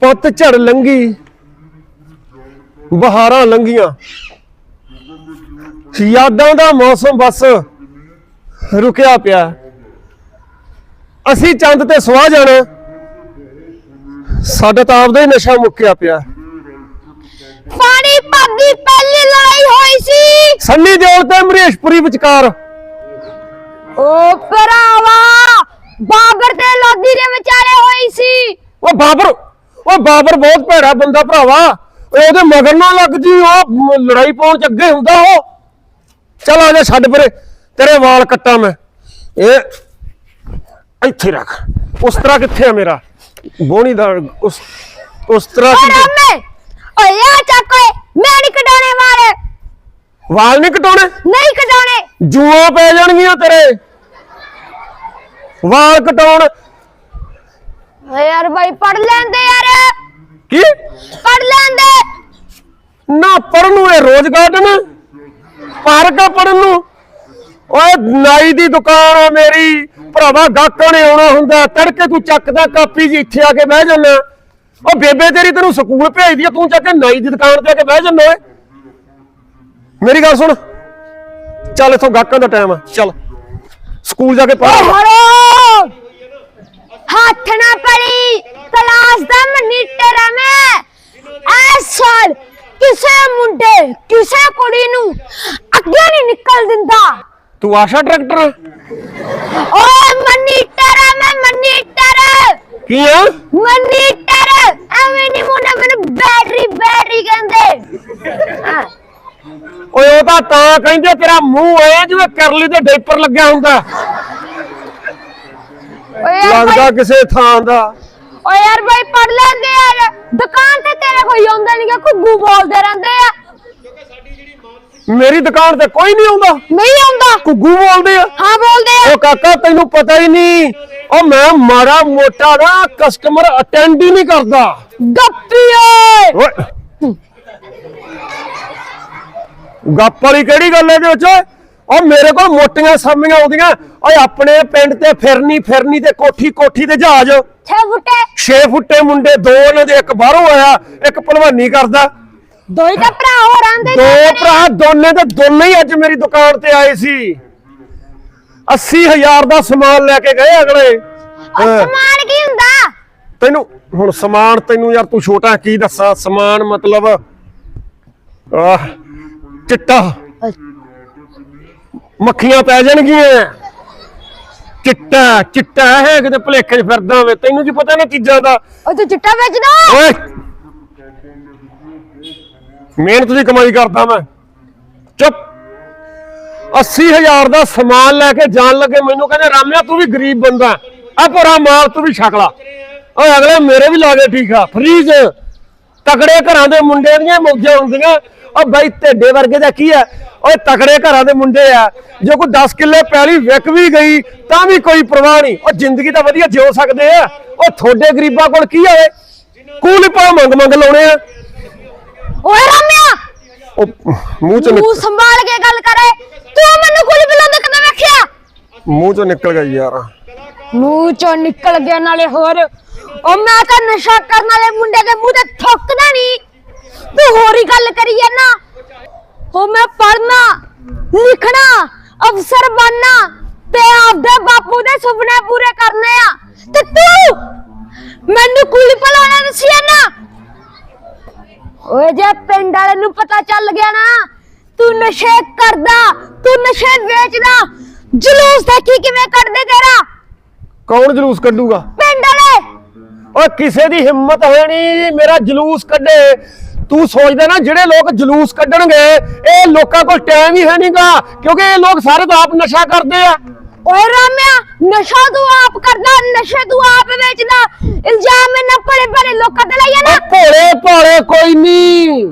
ਪੱਤ ਝੜ ਲੰਗੀ ਬਹਾਰਾਂ ਲੰਗੀਆਂ। ਯਾਦਾਂ ਦਾ ਮੌਸਮ ਬਸ ਰੁਕਿਆ ਪਿਆ। ਅਸੀਂ ਚੰਦ ਤੇ ਸਵਾ ਜਾਣਾ ਸਾਡਾ ਤਾਂ ਆਪਦਾ ਹੀ ਨਸ਼ਾ ਮੁੱਕਿਆ ਪਿਆ। ਪਾਣੀ ਦੀ ਪਹਿਲੀ ਲੜਾਈ ਹੋਈ ਸੀ। ਸੰਨੀ ਦਿਓਲ ਤੇ ਮਰੇਸ਼ਪੁਰੀ ਵਿਚਕਾਰ। ਓ ਭਰਾਵਾ ਬਾਬਰ ਤੇ ਲੋਧੀ ਦੇ ਵਿਚਾਲੇ ਹੋਈ ਸੀ। ਉਹ ਬਾਬਰ ਉਹ ਬਾਬਰ ਬਹੁਤ ਭੈੜਾ ਬੰਦਾ ਭਰਾਵਾ। ਓਏ ਉਹਦੇ ਮਗਰ ਨਾ ਲੱਗ ਜੀ ਉਹ ਲੜਾਈ ਪਾਉਣ ਚ ਅੱਗੇ ਹੁੰਦਾ ਉਹ। ਚਲ ਆ ਜਾ ਛੱਡ ਪਰੇ ਤੇਰੇ ਵਾਲ ਕੱਟਾਂ ਮੈਂ। ਇਹ ਇੱਥੇ ਰੱਖ। ਉਸ ਤਰ੍ਹਾਂ ਕਿੱਥੇ ਆ ਮੇਰਾ? ਬੋਣੀ ਦਾ ਉਸ ਉਸ ਤਰ੍ਹਾਂ ਰਾਮੇ ਓਏ ਆ ਚੱਕ ਓਏ ਮੈਂ ਨਹੀਂ ਕਢਾਉਣੇ ਵਾਲੇ। ਵਾਲ ਨਹੀਂ ਕਟਾਉਣੇ ਨਹੀਂ ਕਢਾਉਣੇ। ਜੂਆਂ ਪੈ ਜਾਣਗੀਆਂ ਤੇਰੇ। ਵਾਲ ਕਟਾਉਣ। ਓਏ ਯਾਰ ਬਾਈ ਪੜ ਲੈਂਦੇ ਯਾਰ ਕੀ ਪੜ ਲੈਂਦੇ ਨਾ ਪੜਨ ਨੂੰ ਇਹ ਰੋਜ਼ ਗਾਰਡਨ ਪਾਰਕ ਪੜਨ ਨੂੰ। ਓਏ ਨਾਈ ਦੀ ਦੁਕਾਨ ਆ ਮੇਰੀ, ਭਰਾਵਾ ਗਾਹਕਾਂ ਨੇ ਆਉਣਾ ਹੁੰਦਾ, ਤੜਕੇ ਤੂੰ ਚੱਕਦਾ ਕਾਪੀ ਜੀ, ਇੱਥੇ ਆ ਕੇ ਬਹਿ ਜਾਂਦਾ। ਓ ਬੇਬੇ ਤੇਰੀ ਤੈਨੂੰ ਸਕੂਲ ਭੇਜਦੀ ਆ, ਤੂੰ ਚੱਕ ਕੇ ਨਾਈ ਦੀ ਦੁਕਾਨ ਤੇ ਆ ਕੇ ਬਹਿ ਜਾਂਦਾ ਓਏ। ਮੇਰੀ ਗੱਲ ਸੁਣ। ਚੱਲ ਇਥੋਂ ਗਾਹਕਾਂ ਦਾ ਟਾਈਮ ਆ, ਚੱਲ। ਸਕੂਲ ਜਾ ਕੇ ਪੜ੍ਹ। ਹਰੋ! ਹੱਥ ਨਾ ਪੜੀ ਤਲਾਸ਼ ਦਾ ਮਨੀਟਰ ਮੈਂ ਐਸਲ ਕਿਸੇ ਮੁੰਡੇ ਕਿਸੇ ਕੁੜੀ ਨੂੰ ਅੱਗੇ ਨਹੀਂ ਨਿਕਲ ਦਿੰਦਾ। ਤੂੰ ਆਸ਼ਾ ਡਾਇਰੈਕਟਰ ਓਏ ਮਨੀਟਰ ਮੈਂ ਮਨੀਟਰ। ਕੀ ਆ? ਮਨੀਟਰ ਐਵੇਂ ਨਹੀਂ ਮੁੰਡਾ ਮੈਨੂੰ ਬੈਟਰੀ ਬੈਟਰੀ ਕਹਿੰਦੇ। ਹਾਂ। ਓਏ ਉਹ ਤਾਂ ਤਾਂ ਕਹਿੰਦੇ ਤੇਰਾ ਮੂੰਹ ਐ ਜਿਵੇਂ ਕਰਲੀ ਤੇ ਡਾਈਪਰ ਲੱਗਿਆ ਹੁੰਦਾ। ਓਏ ਲੱਗਦਾ ਕਿਸੇ ਥਾਂ ਦਾ। ਓਏ ਯਾਰ ਭਾਈ ਪੜ ਲੈਂਦੇ ਯਾਰ। ਦੁਕਾਨ ਤੇ ਤੇਰੇ ਕੋਈ ਆਉਂਦਾ ਨਹੀਂਗਾ ਘੁੱਗੂ ਬੋਲਦੇ ਰਹਿੰਦੇ ਆ। ਮੇਰੀ ਦੁਕਾਨ ਤੇ ਕੋਈ ਨਹੀਂ ਆਉਂਦਾ। ਨਹੀਂ ਆਉਂਦਾ। ਘੁੱਗੂ ਬੋਲਦੇ ਆ। ਹਾਂ ਬੋਲਦੇ ਆ। ਉਹ ਕਾਕਾ ਤੈਨੂੰ ਪਤਾ ਹੀ ਨਹੀਂ ਉਹ ਮੈਂ ਮਾੜਾ ਮੋਟਾ ਨਾ ਕਸਟਮਰ ਅਟੈਂਡ ਹੀ ਨਹੀਂ ਕਰਦਾ। ਗੱਪੀ ਓਏ। ਗੱਪ ਵਾਲੀ ਕਿਹੜੀ ਗੱਲ ਹੈ ਇਹਦੇ ਵਿੱਚ? ਉਹ ਮੇਰੇ ਕੋਲ ਮੋਟੀਆਂ ਸਾਮੀਆਂ ਆਉਂਦੀਆਂ। ਓਏ ਆਪਣੇ ਪਿੰਡ ਤੇ ਫਿਰਨੀ ਫਿਰਨੀ ਤੇ ਕੋਠੀ ਕੋਠੀ ਤੇ ਜਹਾਜ਼। ਛੇ ਫੁੱਟੇ। 6 ਫੁੱਟੇ ਮੁੰਡੇ ਦੋ ਉਹਨਾਂ ਦੇ ਇੱਕ ਬਾਹਰੋਂ ਆਇਆ ਇੱਕ ਭਲਵਾਨੀ ਕਰਦਾ। ਦੋ ਹੀ ਤਾਂ ਭਰਾ ਹੋ ਰਹਿੰਦੇ ਦੋ ਭਰਾ ਦੋਨੇ ਤੇ ਦੋਨੇ ਹੀ ਅੱਜ ਮੇਰੀ ਦੁਕਾਨ ਤੇ ਆਏ ਸੀ। 80000 ਦਾ ਸਮਾਨ ਲੈ ਕੇ ਗਏ ਅਗਲੇ। ਸਮਾਨ ਕੀ ਹੁੰਦਾ? ਤੈਨੂੰ ਹੁਣ ਸਮਾਨ ਤੈਨੂੰ ਯਾਰ ਤੂੰ ਛੋਟਾ ਕੀ ਦੱਸਾਂ? ਸਮਾਨ ਮਤਲਬ ਆਹ ਚਿੱਟਾ। ਮੱਖੀਆਂ ਪੈ ਜਾਣਗੀਆਂ। ਚਿੱਟਾ ਚਿੱਟਾ ਹੈ ਕਿਤੇ ਭਲੇਖੇ 'ਚ ਫਿਰਦਾ ਹੋਵੇ। ਤੈਨੂੰ ਕੀ ਪਤਾ ਨਾ ਚੀਜ਼ਾਂ ਦਾ? ਉਹ ਤੂੰ ਚਿੱਟਾ ਵੇਚਦਾ? ਓਏ! ਮਿਹਨਤ ਦੀ ਕਮਾਈ ਕਰਦਾ ਮੈਂ। ਚੁੱਪ! 80000 ਦਾ ਸਮਾਨ ਲੈ ਕੇ ਜਾਣ ਲੱਗੇ ਮੈਨੂੰ ਕਹਿੰਦੇ ਰਾਮਿਆ ਤੂੰ ਵੀ ਗਰੀਬ ਬੰਦਾ ਆ ਭਰਾ ਮਾਲ ਤੂੰ ਵੀ ਛਕ ਲਾ। ਓਏ ਅਗਲੇ ਮੇਰੇ ਵੀ ਲਾ ਗਏ ਠੀਕ ਆ। ਫਰੀਜ਼ ਤਕੜੇ ਘਰਾਂ ਦੇ ਮੁੰਡੇ ਦੀਆਂ ਮੌਜਾਂ ਹੁੰਦੀਆਂ। ਓ ਬਾਈ ਢੇਡੇ ਵਰਗੇ ਦਾ ਕੀ ਆ ਓਏ ਤਕੜੇ ਘਰਾਂ ਦੇ ਮੁੰਡੇ ਆ। ਜੇ ਕੋਈ 10 ਕਿੱਲੇ ਪੈਲੀ ਵਿਕ ਵੀ ਗਈ ਤਾਂ ਵੀ ਕੋਈ ਪਰਵਾਹ ਨਹੀਂ। ਓ ਜ਼ਿੰਦਗੀ ਤਾਂ ਵਧੀਆ ਜਿਉ ਸਕਦੇ ਆ। ਓ ਤੁਹਾਡੇ ਗਰੀਬਾਂ ਕੋਲ ਕੀ ਆ ਓਏ? ਕੂਲ ਪਾ ਮੰਗ ਮੰਗ ਲਾਉਣੇ ਆ। ਓਏ ਰਾਮਿਆ! ਉਹ ਮੂੰਹ ਚੋਂ ਤੂੰ ਨਿਕ- ਸੰਭਾਲ ਕੇ ਗੱਲ ਕਰੇ ਤੂੰ ਮੈਨੂੰ ਕੁਝ ਬੁਲਾਉਂਦਾ ਕਦੇ ਵੇਖਿਆ? ਮੂੰਹ ਚੋਂ ਨਿਕਲ ਗਿਆ ਯਾਰ। ਮੂੰਹ ਚੋਂ ਨਿਕਲ ਗਿਆ ਨਾਲੇ ਹੋਰ। ਉਹ ਮੈਂ ਤਾਂ ਨਸ਼ਾ ਕਰਨ ਵਾਲੇ ਮੁੰਡੇ ਦੇ ਮੂੰਹ ਤੇ ਥੁੱਕਦਾ ਨਹੀਂ। ਤੂੰ ਹੋਰ ਹੀ ਗੱਲ ਕਰੀ ਜਾਂਦਾ ਉਹ ਮੈਂ ਪੜਨਾ ਲਿਖਣਾ ਅਫਸਰ ਬਣਨਾ ਤੇ ਆਪਦੇ ਬਾਪੂ ਦੇ ਸੁਪਨੇ ਪੂਰੇ ਕਰਨੇ ਆ। ਤੇ ਤੂੰ ਮੈਨੂੰ ਕੁਲੀ ਪਲਾਣਾ ਦਸਿਆ ਨਾ ਓਏ ਜੇ ਪਿੰਡ ਵਾਲੇ ਨੂੰ ਪਤਾ ਚੱਲ ਗਿਆ ਨਾ ਤੂੰ ਨਸ਼ੇ ਕਰਦਾ ਤੂੰ ਨਸ਼ੇ ਵੇਚਦਾ ਜਲੂਸ ਦੇਖੀ ਕਿਵੇਂ ਕੱਢਦੇ ਤੇਰਾ? ਕੌਣ ਜਲੂਸ ਕੱਢੂਗਾ? ਪਿੰਡ ਵਾਲੇ! ਓਏ ਕਿਸੇ ਦੀ ਹਿੰਮਤ ਹੈ ਨਹੀਂ ਮੇਰਾ ਜਲੂਸ ਕੱਢੇ। ਤੂੰ ਸੋਚਦਾ ਨਾ ਜਿਹੜੇ ਲੋਕ ਜਲੂਸ ਕੱਢਣਗੇ ਇਹ ਲੋਕਾਂ ਕੋਲ ਟਾਈਮ ਹੀ ਹੈ ਨਹੀਂਗਾ ਕਿਉਂਕਿ ਇਹ ਲੋਕ ਸਾਰੇ ਤਾਂ ਆਪ ਨਸ਼ਾ ਕਰਦੇ ਆ। ਓਏ ਰਾਮਿਆ ਨਸ਼ਾ ਤੂੰ ਆਪ ਕਰਦਾ ਨਸ਼ੇ ਤੂੰ ਆਪ ਵੇਚਦਾ। ਇਲਜ਼ਾਮ ਇਹਨਾਂ ਬੜੇ ਬੜੇ ਲੋਕਾਂ ਤੇ ਲਾਇਆ ਨਾ। ਭੋਲੇ ਭਾਲੇ ਕੋਈ ਨਹੀਂ